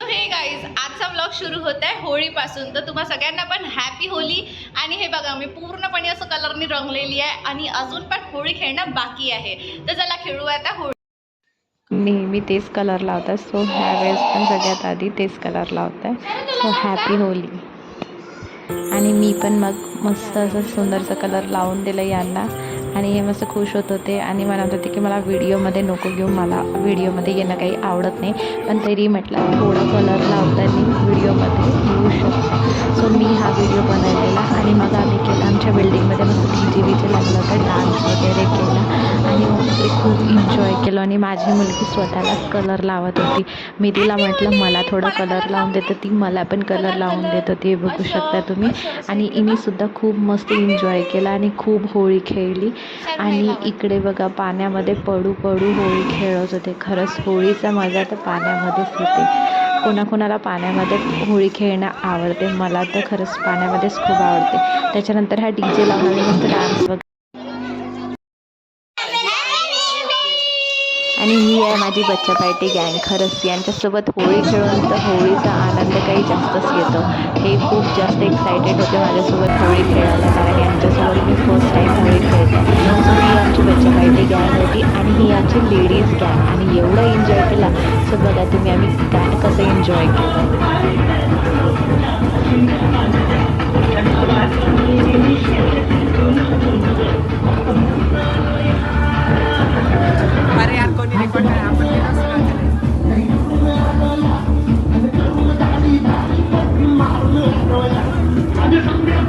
हे गाईज आजचा ब्लॉग सुरू होत आहे होळीपासून. तर तुम्हा सगळ्यांना पण हॅपी होली आणि हे बघा मी पूर्णपणे असं कलरनी रंगलेली आहे आणि अजून पण होळी खेळणं बाकी आहे. तर चला खेळू आता होळी. नेहमी तेच कलर लावतात सो ह्यावेळेस पण सगळ्यात आधी तेच कलर लावतात आहे सो हॅपी होली आणि मी पण मग मस्त असं सुंदरसं कलर लावून दिलं यांना. आणि हे मस्त खुश होत होते. आणि म्हणत होते की मला व्हिडिओमध्ये नको घेऊ मला व्हिडिओमध्ये येणं काही आवडत नाही. पण तरी म्हटलं थोडं कलर लावताना व्हिडिओमध्ये येऊ शकतो. सो मी हा व्हिडिओ बनवलेला आणि मग आम्ही केला. आमच्या बिल्डिंगमध्ये मस्त डी जे व्हीचे लागलं होतं डान्स वगैरे केला. खूप एन्जॉय केलं आणि माझी मुलगी स्वतःलाच कलर लावत होती. मी तिला म्हटलं मला थोडा कलर लावून देतं ती मला पण कलर लावून देत होती हे बघू शकता तुम्ही. आणि इनीसुद्धा खूप मस्त एन्जॉय केला आणि खूप होळी खेळली. आणि इकडे बघा पाण्यामध्ये पडू पडू होळी खेळत होते. खरंच होळीचा मजा तर पाण्यामध्येच येते. कोणाकोणाला पाण्यामध्ये होळी खेळणं आवडते मला तर खरंच पाण्यामध्येच खूप आवडते. त्याच्यानंतर हा डी जे लावून मस्त डान्स वगैरे आणि ही आहे माझी बच्चा पार्टी गँग. खरंच यांच्यासोबत होळी खेळून तर होळीचा आनंद काही जास्तच येतो हे खूप जास्त एक्सायटेड होते माझ्यासोबत होळी खेळायला कारण यांच्यासोबत मी फर्स्ट टाईम होळी खेळते. सो ही आमची बच्चा पार्टी गँग होती आणि ही आमची लेडीज गँग. आणि एवढं एन्जॉय केला सो बघा तुम्ही आम्ही गॅन कसं एन्जॉय केलं.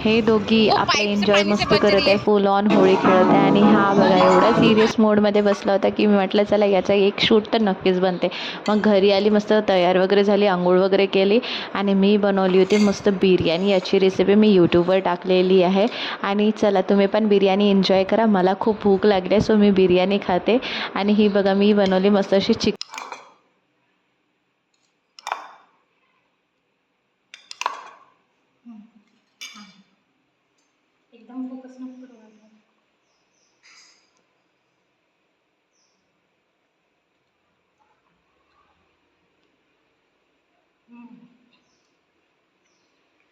हे दोघी खूप आपलं एन्जॉय मस्त करत आहे. फुल ऑन होळी खेळत आहे. आणि हा बघा एवढा सिरियस मोडमध्ये बसला होता की मी म्हटलं चला याचा एक शूट तर नक्कीच बनते. मग घरी आली मस्त तयार वगैरे झाली आंघोळ वगैरे केली. आणि मी बनवली होती मस्त बिर्याणी. याची रेसिपी मी यूट्यूबवर टाकलेली आहे. आणि चला तुम्ही पण बिर्याणी एन्जॉय करा. मला खूप भूक लागली आहे सो मी बिर्याणी खाते. आणि ही बघा मी बनवली मस्त अशी चिक एकदम फोकस नको करू आता.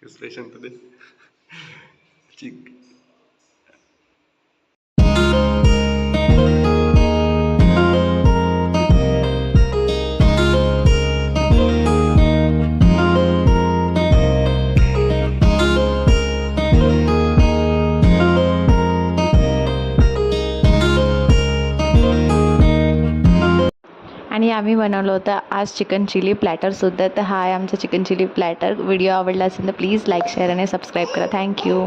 एक्सप्रेशन तो आणि आम्ही बनवलं होतं आज चिकन चिली प्लॅटरसुद्धा तर हा आहे आमचा चिकन चिली प्लॅटर. व्हिडिओ आवडला असेल तर प्लीज लाईक शेअर आणि सबस्क्राईब करा. Thank you